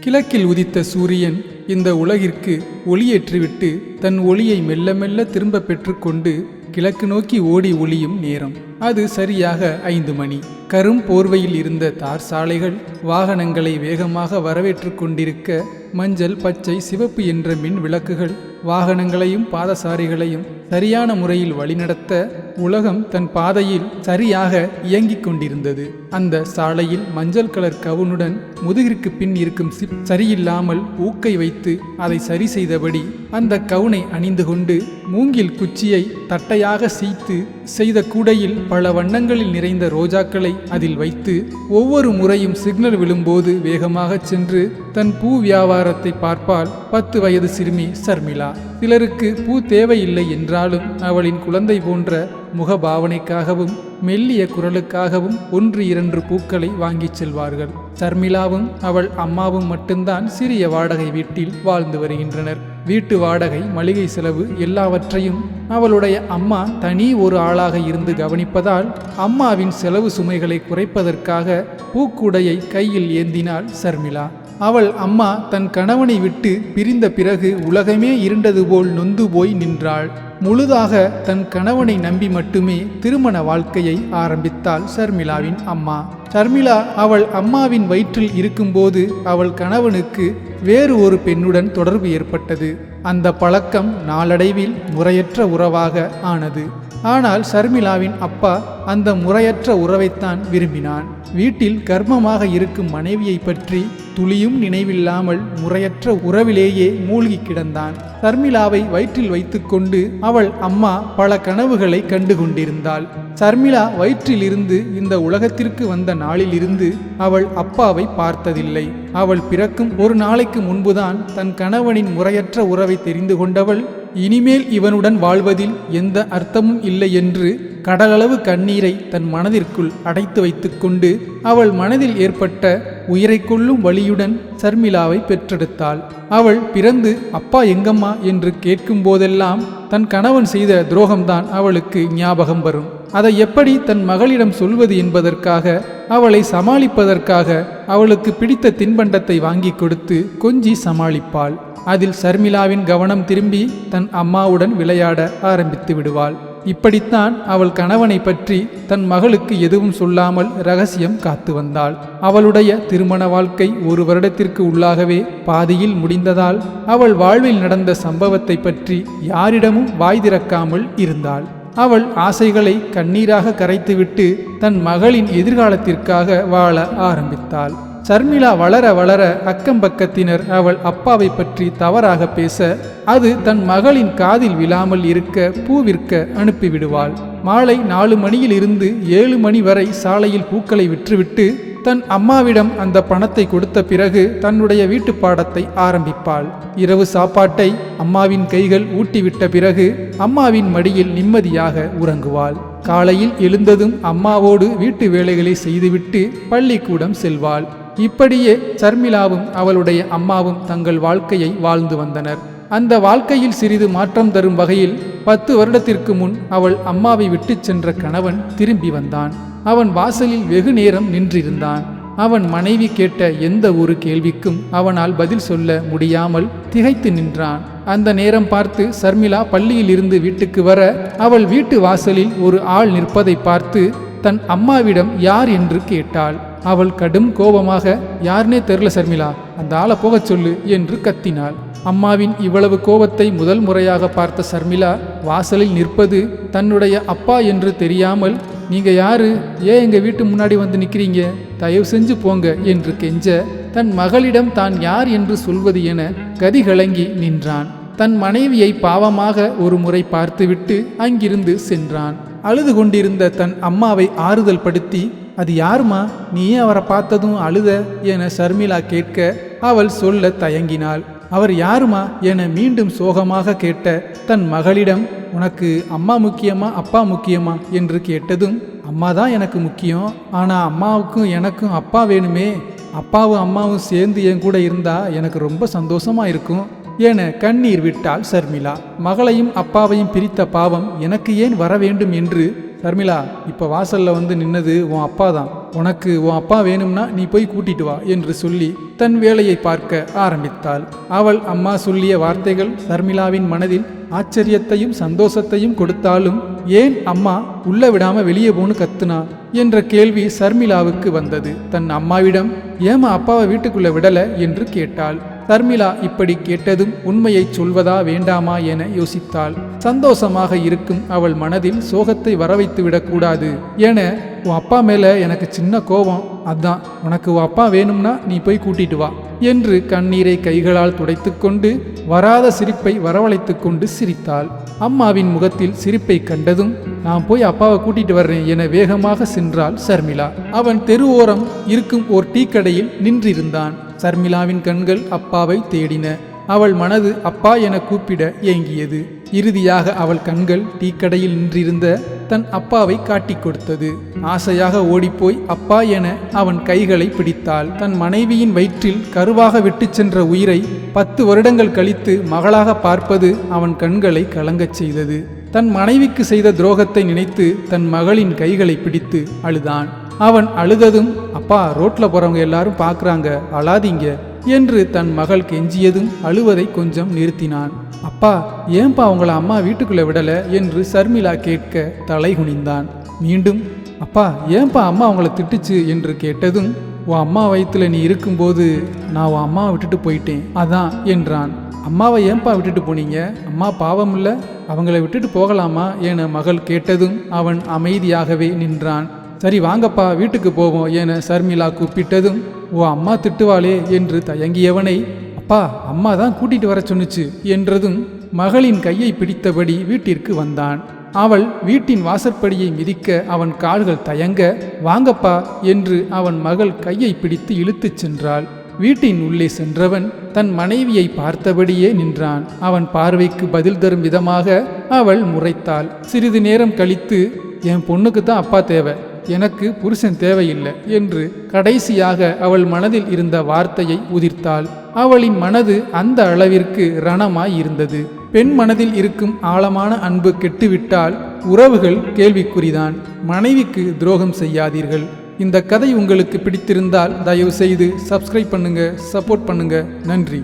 கிழக்கில் உதித்த சூரியன் இந்த உலகிற்கு ஒளியேற்றிவிட்டு தன் ஒளியை மெல்ல மெல்ல திரும்ப பெற்றுக்கொண்டு கிழக்கு நோக்கி ஓடி ஒளியும் நேரம். அது சரியாக ஐந்து மணி. கரும் போர்வையில் இருந்த தார் சாலைகள் வாகனங்களை வேகமாக வரவேற்று கொண்டிருக்க மஞ்சள் பச்சை சிவப்பு என்ற மின் விளக்குகள் வாகனங்களையும் பாதசாரிகளையும் சரியான முறையில் வழிநடத்த உலகம் தன் பாதையில் சரியாக இயங்கிக் கொண்டிருந்தது. அந்த சாலையில் மஞ்சள் கலர் கவுனுடன் முதுகிற்கு பின் இருக்கும் சிப் சரியில்லாமல் ஊக்கை வைத்து அதை சரி செய்தபடி அந்த கவுனை அணிந்து கொண்டு மூங்கில் குச்சியை தட்டையாக சீத்து செய்த கூடையில் பல வண்ணங்களில் நிறைந்த ரோஜாக்களை அதில் வைத்து ஒவ்வொரு முறையும் சிக்னல் விழும்போது வேகமாகச் சென்று தன் பூ வியாபாரத்தை பார்ப்பால் பத்து வயது சிறுமி சர்மிளா. சிலருக்கு பூ தேவையில்லை என்றாலும் அவளின் குழந்தை போன்ற முகபாவனைக்காகவும் மெல்லிய குரலுக்காகவும் ஒன்று இரண்டு பூக்களை வாங்கிச் செல்வார்கள். சர்மிளாவும் அவள் அம்மாவும் மட்டும்தான் சிறிய வாடகை வீட்டில் வாழ்ந்து வருகின்றனர். வீட்டு வாடகை மளிகை செலவு எல்லாவற்றையும் அவளுடைய அம்மா தனி ஒரு ஆளாக இருந்து கவனிப்பதால் அம்மாவின் செலவு சுமைகளை குறைப்பதற்காக பூக்குடையை கையில் ஏந்தினாள் சர்மிளா. அவள் அம்மா தன் கணவனை விட்டு பிரிந்த பிறகு உலகமே இருண்டது போல் நொந்து போய் நின்றாள். முழுதாக தன் கணவனை நம்பி மட்டுமே திருமண வாழ்க்கையை ஆரம்பித்தாள் ஷர்மிளாவின் அம்மா. ஷர்மிளா அவள் அம்மாவின் வயிற்றில் இருக்கும்போது அவள் கணவனுக்கு வேறு ஒரு பெண்ணுடன் தொடர்பு ஏற்பட்டது. அந்த பழக்கம் நாளடைவில் முறையற்ற உறவாக ஆனது. ஆனால் சர்மிளாவின் அப்பா அந்த முறையற்ற உறவைத்தான் விரும்பினான். வீட்டில் கர்ப்பமாக இருக்கும் மனைவியை பற்றி துளியும் நினைவில்லாமல் முறையற்ற உறவிலேயே மூழ்கி கிடந்தான். சர்மிளாவை வயிற்றில் வைத்துக்கொண்டு அவள் அம்மா பல கனவுகளை கண்டு கொண்டிருந்தாள் சர்மிளா வயிற்றிலிருந்து இந்த உலகத்திற்கு வந்த நாளிலிருந்து அவள் அப்பாவை பார்த்ததில்லை. அவள் பிறக்கும் ஒரு நாளைக்கு முன்புதான் தன் கணவனின் முறையற்ற உறவை தெரிந்து கொண்டவள் இனிமேல் இவனுடன் வாழ்வதில் எந்த அர்த்தமும் இல்லை என்று கடலளவு கண்ணீரை தன் மனதிற்குள் அடைத்து வைத்துக்கொண்டு அவள் மனதில் ஏற்பட்ட உயிரை கொள்ளும் வழியுடன் சர்மிளாவை பெற்றெடுத்தாள். அவள் பிறந்து அப்பா எங்கம்மா? என்று கேட்கும் போதெல்லாம் தன் கணவன் செய்த துரோகம்தான் அவளுக்கு ஞாபகம் வரும். அதை எப்படி தன் மகளிடம் சொல்வது என்பதற்காக அவளை சமாளிப்பதற்காக அவளுக்கு பிடித்த தின்பண்டத்தை வாங்கி கொடுத்து கொஞ்சி சமாளிப்பாள். அதில் சர்மிளாவின் கவனம் திரும்பி தன் அம்மாவுடன் விளையாட ஆரம்பித்து விடுவாள். இப்படித்தான் அவள் கணவனை பற்றி தன் மகளுக்கு எதுவும் சொல்லாமல் ரகசியம் காத்து வந்தாள். அவளுடைய திருமண வாழ்க்கை ஒரு வருடத்திற்கு உள்ளாகவே பாதியில் முடிந்ததால் அவள் வாழ்வில் நடந்த சம்பவத்தை பற்றி யாரிடமும் வாய் திறக்காமல் இருந்தாள். அவள் ஆசைகளை கண்ணீராக கரைத்துவிட்டு தன் மகளின் எதிர்காலத்திற்காக வாழ ஆரம்பித்தாள். சர்மிளா வளர வளர அக்கம் பக்கத்தினர் அவள் அப்பாவை பற்றி தவறாக பேச அது தன் மகளின் காதில் விழாமல் இருக்க பூவிற்க அனுப்பிவிடுவாள். மாலை நாலு மணியில் இருந்து ஏழு மணி வரை சாலையில் பூக்களை விற்றுவிட்டு தன் அம்மாவிடம் அந்த பணத்தை கொடுத்த பிறகு தன்னுடைய வீட்டு பாடத்தை ஆரம்பிப்பாள். இரவு சாப்பாட்டை அம்மாவின் கைகள் ஊட்டிவிட்ட பிறகு அம்மாவின் மடியில் நிம்மதியாக உறங்குவாள். காலையில் எழுந்ததும் அம்மாவோடு வீட்டு வேலைகளை செய்துவிட்டு பள்ளிக்கூடம் செல்வாள். இப்படியே சர்மிளாவும் அவளுடைய அம்மாவும் தங்கள் வாழ்க்கையை வாழ்ந்து வந்தனர். அந்த வாழ்க்கையில் சிறிது மாற்றம் தரும் வகையில் பத்து வருடத்திற்கு முன் அவள் அம்மாவை விட்டுச் சென்ற கணவன் திரும்பி வந்தான். அவன் வாசலில் வெகு நேரம் நின்றிருந்தான். அவன் மனைவி கேட்ட எந்த ஒரு கேள்விக்கும் அவனால் பதில் சொல்ல முடியாமல் திகைத்து நின்றான். அந்த நேரம் பார்த்து சர்மிளா பள்ளியில் இருந்து வீட்டுக்கு வர அவள் வீட்டு வாசலில் ஒரு ஆள் நிற்பதை பார்த்து தன் அம்மாவிடம் யார் என்று கேட்டாள். அவள் கடும் கோபமாக யாருனே தெரில சர்மிளா அந்த ஆளை போகச் சொல்லு என்று கத்தினாள். அம்மாவின் இவ்வளவு கோபத்தை முதல் முறையாக பார்த்த சர்மிளா வாசலில் நிற்பது தன்னுடைய அப்பா என்று தெரியாமல் நீங்க யாரு? ஏன் எங்க வீட்டு முன்னாடி வந்து நிக்கிறீங்க? தயவு செஞ்சு போங்க என்று கெஞ்ச தன் மகளிடம் தான் யார் என்று சொல்வது என கதிகலங்கி நின்றான். தன் மனைவியை பாவமாக ஒரு முறை பார்த்துவிட்டு அங்கிருந்து சென்றான். அழுது கொண்டிருந்த தன் அம்மாவை ஆறுதல் படுத்தி அது யாருமா? நீயே அவரை பார்த்ததும் அழுத என ஷர்மிளா கேட்க அவள் சொல்ல தயங்கினாள். அவர் யாருமா? என மீண்டும் சோகமாக கேட்ட தன் மகளிடம் உனக்கு அம்மா முக்கியமா அப்பா முக்கியமா? என்று கேட்டதும் அம்மா தான் எனக்கு முக்கியம். ஆனால் அம்மாவுக்கும் எனக்கும் அப்பா வேணுமே. அப்பாவும் அம்மாவும் சேர்ந்து என் கூட இருந்தா எனக்கு ரொம்ப சந்தோஷமா இருக்கும். என கண்ணீர் விட்டாள் ஷர்மிளா. மகளையும் அப்பாவையும் பிரித்த பாவம் எனக்கு ஏன் வர வேண்டும்? என்று சர்மிளா இப்போ வாசலில் வந்து நின்னது உன் அப்பா தான் உனக்கு உன் அப்பா வேணும்னா நீ போய் கூட்டிட்டு வா என்று சொல்லி தன் வேலையை பார்க்க ஆரம்பித்தாள். அவள் அம்மா சொல்லிய வார்த்தைகள் சர்மிளாவின் மனதில் ஆச்சரியத்தையும் சந்தோஷத்தையும் கொடுத்தாலும் ஏன் அம்மா உள்ள விடாம வெளியே போன்னு கத்துனா என்ற கேள்வி சர்மிளாவுக்கு வந்தது. தன் அம்மாவிடம் ஏமா அப்பாவை வீட்டுக்குள்ள விடல என்று கேட்டாள். சர்மிளா இப்படி கேட்டதும் உண்மையை சொல்வதா வேண்டாமா என யோசித்தாள். சந்தோஷமாக இருக்கும் அவள் மனதில் சோகத்தை வரவைத்து விடக்கூடாது. என உன் அப்பா மேலே எனக்கு சின்ன கோபம். அதான் உனக்கு உன் அப்பா வேணும்னா நீ போய் கூட்டிட்டு வா என்று கண்ணீரை கைகளால் துடைத்துக்கொண்டு வராத சிரிப்பை வரவழைத்துக் கொண்டு சிரித்தாள். அம்மாவின் முகத்தில் சிரிப்பை கண்டதும் நான் போய் அப்பாவை கூட்டிட்டு வர்றேன் என வேகமாக சென்றாள் சர்மிளா. அவன் தெரு ஓரம் இருக்கும் ஓர் டீ கடையில் நின்றிருந்தான். சர்மிளாவின் கண்கள் அப்பாவை தேடின. அவள் மனது அப்பா என கூப்பிட ஏங்கியது. இறுதியாக அவள் கண்கள் டீக்கடையில் நின்றிருந்த தன் அப்பாவை காட்டிக் கொடுத்தது. ஆசையாக ஓடிப்போய் அப்பா என அவன் கைகளை பிடித்தாள். தன் மனைவியின் வயிற்றில் கருவாக விட்டுச் சென்ற உயிரை பத்து வருடங்கள் கழித்து மகளாக பார்ப்பது அவன் கண்களை கலங்கச் செய்தது. தன் மனைவிக்கு செய்த துரோகத்தை நினைத்து தன் மகளின் கைகளை பிடித்து அழுதான். அவன் அழுததும் அப்பா ரோட்ல போறவங்க எல்லாரும் பார்க்கறாங்க அழாதீங்க. என்று தன் மகள் கெஞ்சியதும் அழுவதை கொஞ்சம் நிறுத்தினான். அப்பா ஏன்பா உங்களை அம்மா வீட்டுக்குள்ளே விடல? என்று சர்மிளா கேட்க தலை குனிந்தான். மீண்டும் அப்பா ஏன்பா அம்மா உங்களை திட்டுச்சு? என்று கேட்டதும் உன் அம்மா வயிற்றுல நீ இருக்கும்போது நான் உன் அம்மாவை விட்டுட்டு போயிட்டேன். அதான் என்றான். அம்மாவை ஏன்பா விட்டுட்டு போனீங்க? அம்மா பாவம் இல்லை? அவங்கள விட்டுட்டு போகலாமா? என மகள் கேட்டதும் அவன் அமைதியாகவே நின்றான். சரி வாங்கப்பா வீட்டுக்கு போவோம் என சர்மிளா கூப்பிட்டதும் ஓ அம்மா திட்டுவாளே என்று தயங்கியவனை அப்பா அம்மா தான் கூட்டிட்டு வர சொன்னுச்சு என்றதும் மகளின் கையை பிடித்தபடி வீட்டிற்கு வந்தான். அவள் வீட்டின் வாசற்படியை மிதிக்க அவன் கால்கள் தயங்க வாங்கப்பா என்று அவன் மகள் கையை பிடித்து இழுத்துச் சென்றாள். வீட்டின் உள்ளே சென்றவன் தன் மனைவியை பார்த்தபடியே நின்றான். அவன் பார்வைக்கு பதில் தரும் விதமாக அவள் முறைத்தாள். சிறிது நேரம் கழித்து என் பொண்ணுக்கு தான் அப்பா தேவை. எனக்கு புருஷன் தேவையில்லை என்று கடைசியாக அவள் மனதில் இருந்த வார்த்தையை உதிர்த்தாள். அவளின் மனது அந்த அளவிற்கு ரணமாய் இருந்தது பெண் மனதில் இருக்கும் ஆழமான அன்பு கெட்டுவிட்டால் உறவுகள் கேள்விக்குறிதான். மனைவிக்கு துரோகம் செய்யாதீர்கள். இந்த கதை உங்களுக்கு பிடித்திருந்தால் தயவு செய்து சப்ஸ்கிரைப் பண்ணுங்க சப்போர்ட் பண்ணுங்க. நன்றி.